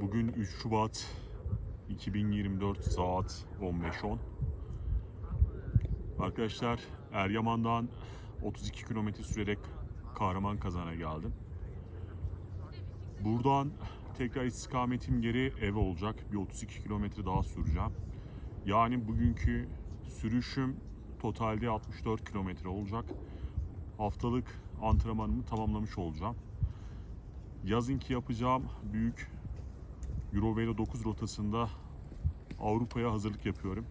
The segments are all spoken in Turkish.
Bugün 3 Şubat 2024 saat 15.10. Arkadaşlar Eryaman'dan 32 kilometre sürerek Kahraman Kazan'a geldim. Buradan tekrar istikametim geri eve olacak. Bir 32 kilometre daha süreceğim. Yani bugünkü sürüşüm totalde 64 kilometre olacak. Haftalık antrenmanımı tamamlamış olacağım. Yazınki yapacağım büyük Eurovelo 9 rotasında Avrupa'ya hazırlık yapıyorum.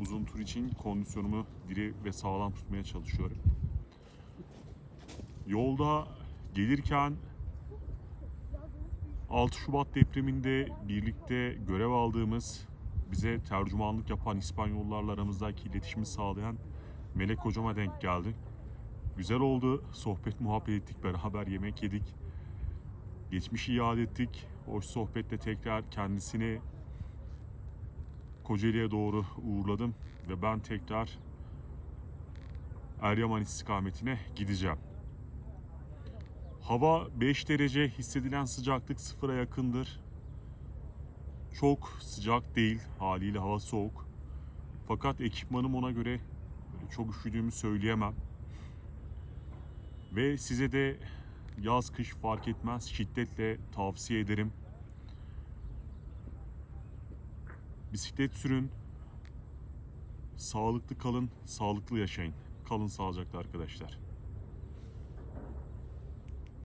Uzun tur için kondisyonumu diri ve sağlam tutmaya çalışıyorum. Yolda gelirken 6 Şubat depreminde birlikte görev aldığımız, bize tercümanlık yapan İspanyollarla aramızdaki iletişimi sağlayan Melek hocama denk geldi. Güzel oldu. Sohbet muhabbet ettik, beraber yemek yedik. Geçmişi yad ettik. Hoş sohbetle tekrar kendisini Kocaeli'ye doğru uğurladım ve ben tekrar Eryaman istikametine gideceğim. Hava 5 derece hissedilen sıcaklık sıfıra yakındır. Çok sıcak değil haliyle hava soğuk. Fakat ekipmanım ona göre çok üşüdüğümü söyleyemem. Ve size de yaz kış fark etmez şiddetle tavsiye ederim. Bisiklet sürün. Sağlıklı kalın, sağlıklı yaşayın. Kalın sağlıcakla arkadaşlar.